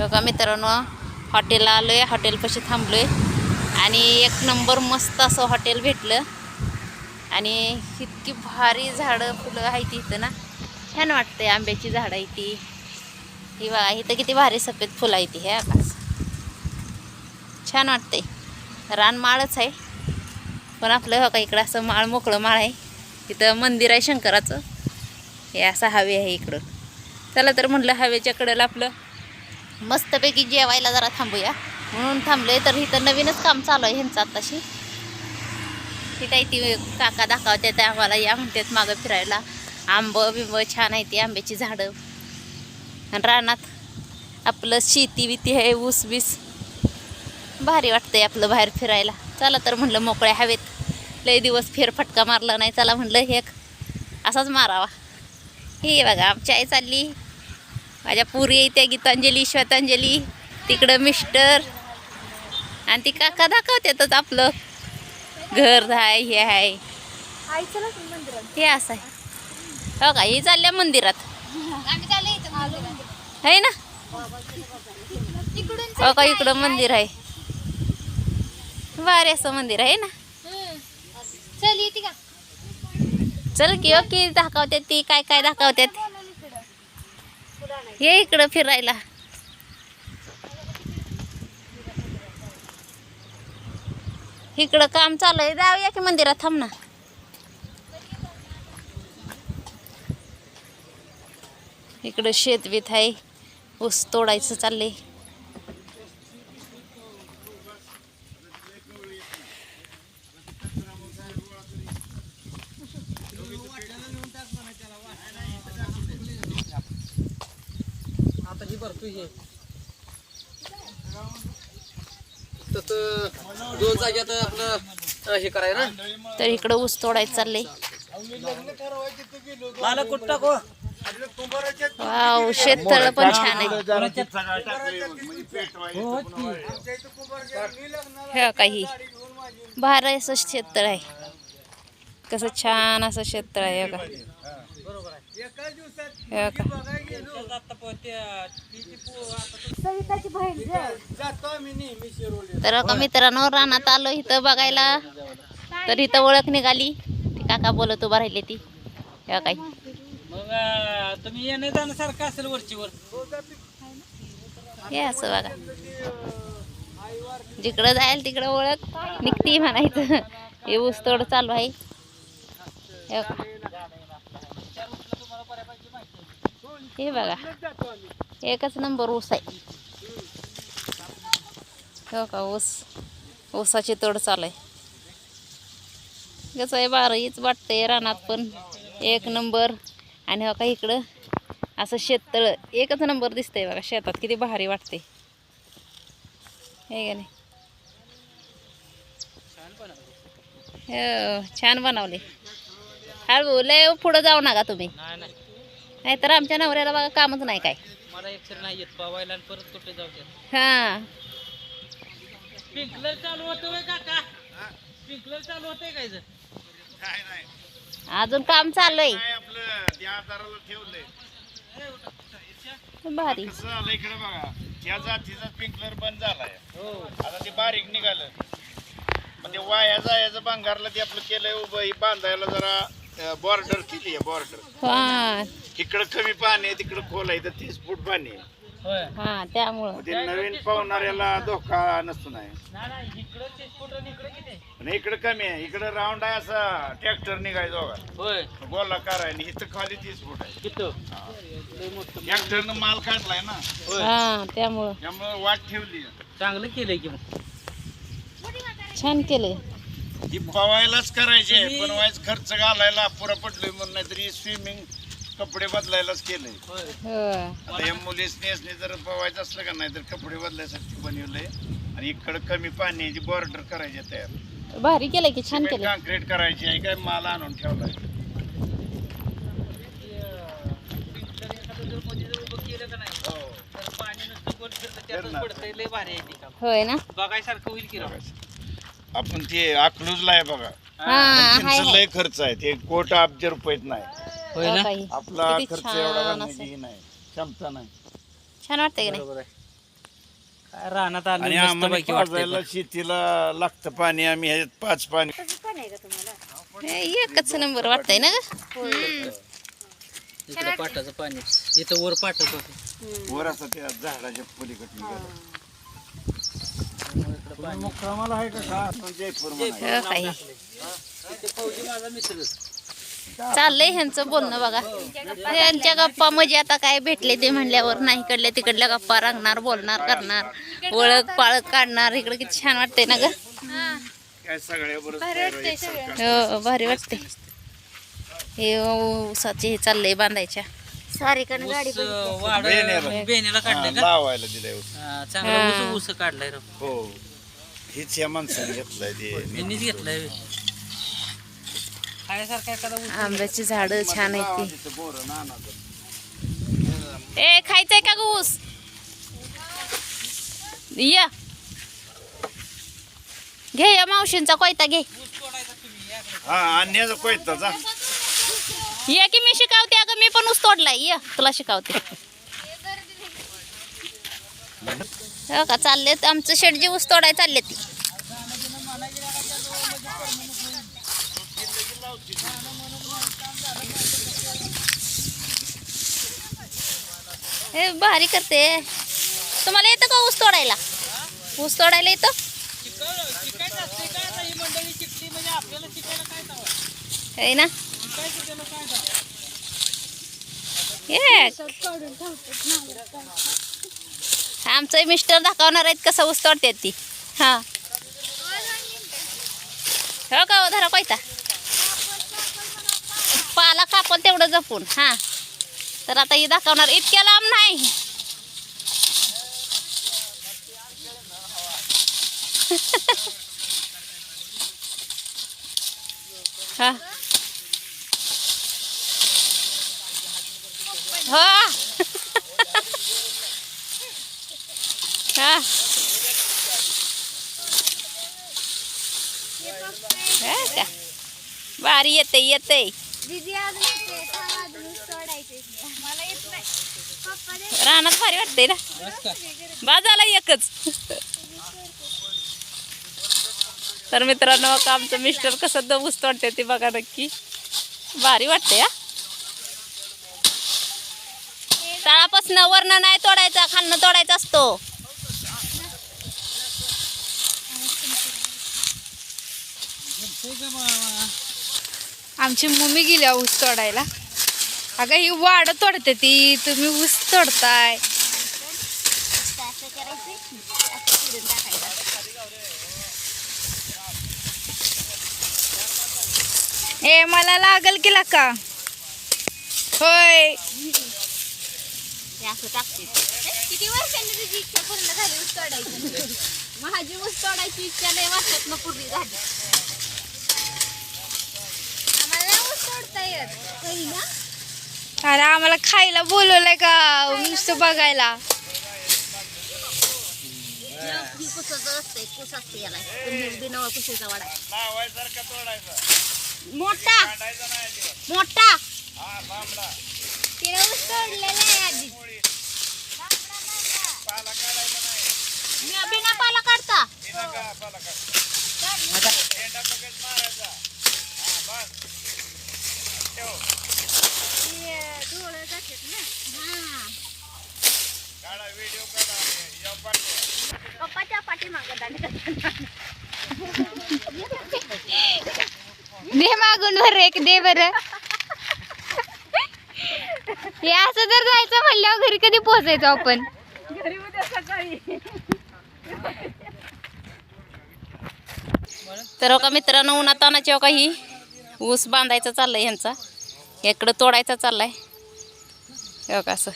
बघा मित्रांनो हॉटेलला आलो आहे हॉटेलपाशी थांबलो आहे आणि एक नंबर मस्त असं हॉटेल भेटलं. आणि इतकी भारी झाडं फुलं आहे ती इथं ना. छान वाटतंय आंब्याची झाडं आहे ती. ही बघा इथं किती भारी सफेद फुलं आहे ती हे आकाश छान वाटतंय. रान माळच आहे. पण आपलं हो का इकडं असं माळ मोकळं माळ आहे. इथं मंदिर आहे शंकराचं. हे असं हवे आहे इकडं. चला तर म्हटलं हवेच्या कडेला आपलं मस्तपैकी जेवायला जरा थांबूया. म्हणून थांबले तर इथं नवीनच काम चालू आहे ह्यांचं आत्ताशी तिथं ती काका दाखवते त्या आम्हाला या म्हणतात मागं फिरायला. आंब बिंब छान आहे ती आंब्याची झाडं. आणि रानात आपलं शेती बिती आहे ऊस बीस. भारी वाटतंय आपलं बाहेर फिरायला. चला तर म्हणलं मोकळ्या हवेत. लय दिवस फेरफटका मारला नाही चला म्हणलं हे एक असाच मारावा. हे बघा आमची आई चालली. माझ्या पुरी येते गीतांजली श्वेतांजली तिकडं मिस्टर. आणि ती काका दाखवतातच आपलं. घर आहे हे आहे हे असं आहे. हो का? ही चालल्या मंदिरात. आहे ना? हो का? इकडं मंदिर आहे. भारी असं मंदिर आहे ना? चल येते का? चल की ओके. दाखवतात ती. काय काय दाखवतात? ये इकडं फिरायला. इकडं काम चालू आहे. जाऊया की मंदिरात थांब ना. इकडं शेत बीत आहे. ऊस तोडायचं चाललंय. तसं दोन जाग्यात आपलं हे कराय ना? तर इकडं ऊस तोडायचं चाललंय. मला कुठं टाको? वाव शेततळ पण छान आहे. हे काही. भारी असं शेततळ आहे. कसं छान असं शेततळ आहे हे का हे का सविताची बहीण तर का मित्रांनो रानात आलो इथं बघायला. तर इथं ओळख निघाली. ती काका बोलत उभा राहिली ती. हे काही मग तुम्ही येणे जाणं सारखं असेल वरचीवर. हे असं बघा. जिकडं जाईल तिकडं ओळख निघती म्हणायचं. हे ऊस तोड चालू आहे. हे बघा. एकच नंबर ऊस आहे. हो का ऊस. ऊसाची तोड चालू आहे. कसं आहे बारहीच वाटतंय रानात पण. एक नंबर. आणि हो का इकडं असं शेततळ. एकच नंबर दिसतंय बघा शेतात किती भारी वाटते हे का नाही? हो छान बनवले. हळू लय पुढं जाऊ नका तुम्ही. नाहीतर आमच्या नवऱ्याला बघा कामच नाही काय. मला एक्सरे नाही येत पवायला आणि परत कुठे जाऊ हां. स्प्रिंकलर चालू होतं काका. स्प्रिंकलर चालू होतंय काय जर? अजून काम चालू आहे आपलं त्या आजाराला ठेवलंय. भारी. कसं झालं इकडे बघा जातीचा स्प्रिंकलर बंद झालाय. हो. आता ते बारीक निघालं. पण ते वाया जायचं बांगारला ते आपलं केलंय उभं ही बांधायला जरा बॉर्डर केली आहे बॉर्डर हां. इकडं कमी पाणी आहे तिकडं खोल आहे तर तीस फूट पाणी आहे. होय. हां त्यामुळं. मग ते नवीन पाहुणाऱ्याला धोका नसतो नाही. नाही नाही इकडं इकडे किती? आणि इकडं कमी आहे इकडं राऊंड आहे असा ट्रॅक्टर निघायचा बघा होय. गोलाकार आहे आणि इथं खाली तीस फूट आहे. किती? लय मोठं ट्रॅक्टरनं माल काढलाय ना. होय. हां त्यामुळं. त्यामुळे वाट ठेवली चांगलं केलंय की मग. छान केलंय. ही पवायलाच करायची आहे पण वाईच खर्च घालायला पुरा पडलोय म्हणून नाहीतरी स्विमिंग कपडे बदलायलाच केलंय. होय. हो. आता या मुलीसने जर पवायचं असलं का नाही तर कपडे बदलायसाठी बनवलंय. आणि इकडं कमी पाण्याची बॉर्डर करायची तयार. भारी केलंय की छान केलंय. काँक्रीट करायची आहे काय माल आणून ठेवलाय. स्प्रिंकलर एखादं जर मध्ये जर उभं केलं का नाही हो. तर पाणी नुसतं गोल फिरतं त्यातच फिरणार. पडतंय लय भारी आहे ती काम. होय ना? बघायसारखं होईल की राव. आपण ते अकलूजला आहे बघा. हां पण हाय त्यांचं लय खर्च आहे. ते कोट अब्ज रुपयेत नाही. होय ना? काही आपला किती खर्च एवढा. घालण्याची ही नाही. क्षमता नाही. छान वाटतंय की नाही? बरोबर आहे. काय रानात आलो आणि मस्त आम्हाला पैकी वाटतंय पाजायला शेतीला लागतं पाणी आम्ही ह्याच्यात पाच पाणी. हे एकच नंबर वाटतंय ना ग? पण. इकडं पाटाचं पाणी इथं वर पाटच होतं. वर असं त्या झाडाच्या पलीकडे मुक्कामाला आहे का? का जयपूर म्हणा. हो काही. ते फौजी माझा मित्र चाललंय ह्यांचं बोलणं बघा. त्यांच्या गप्पा म्हणजे आता काय भेटले ते म्हणल्यावर नाही इकडल्या तिकडल्या गप्पा रांगणार बोलणार करणार. ओळख पाळख काढणार. इकडं किती छान वाटतंय ना ग? काय सगळ्या हो भारी वाटते हे ऊसाचे हे चाललंय बांधायच्या. सारीकडे गाडी वाढ बेण्याला. बेण्याला काढलंय का? लावायला दिलंय हा, चांगला ऊस ऊस काढलाय राव हो. हीच या माणसाने घेतलाय ते. यांनीच घेतलाय. खायसारखा एखादा आंब्याची झाडं छान आहेत ती. बोरं नानाचं. ए खायचंय का ग ऊस या. घे या मावशींचा कोयता घे. हा आणण्याचा कोयताचा ये की मी शिकवते अगं मी पण ऊस तोडलाय. ये तुला शिकवते. हो का? चालले तर आमचं शेडजी ऊस तोडाय चालले ती हे भारी करते. तुम्हाला येतं का ऊस तोडायला? ऊस तोडायला येतं? आहे ना? हे. आमचं मिस्टर दाखवणार आहेत कसं ऊस तोडतात ती. हां. हो का हो, धरा कोयता पाला कापल तेवढं जपून हां. तर आता ही दाखवणार इतक्या लांब नाही. हा. हो. हा? हा का भारी येते येते रानात भारी वाटते ना? बाजाला एकच. तर मित्रांनो का आमचं मिस्टर कसं दबूस तोडते ते बघा नक्की. भारी वाटते हा तळापासून वरनं नाही तोडायचा खालनं तोडायचा असतो. आमची मम्मी गेली आहे ऊस तोडायला. अगं ही वाड तोडते ती. तुम्ही ऊस तोडताय. ए मला लागल केला का होय. हे असं टाकते किती वर्षांनी तुझी इच्छा पूर्ण झाली ऊस तोडायची? माझी ऊस तोडायची इच्छा नाही वाटत ना पूर्ण झाली आम्हाला नाही ऊस तोडता येत पहिला अरे आम्हाला खायला बोलवलंय का? नुसतं बघायला. मोठा. मोठा. हा तिने ऊस तोडलेला आहे आधी. पाला काढायचा नाही मी बिना पाला काढता? हे पप्पाच्या दे मागून बर एक दे बर. हे असं जर जायचं म्हणल्यावर घरी कधी पोहोचायचो आपण? तर हो का मित्रांनो उन्हातानाची हो का ही? ऊस बांधायचा चाललाय ह्यांचा. इकडं तोडायचा चाललाय. असं.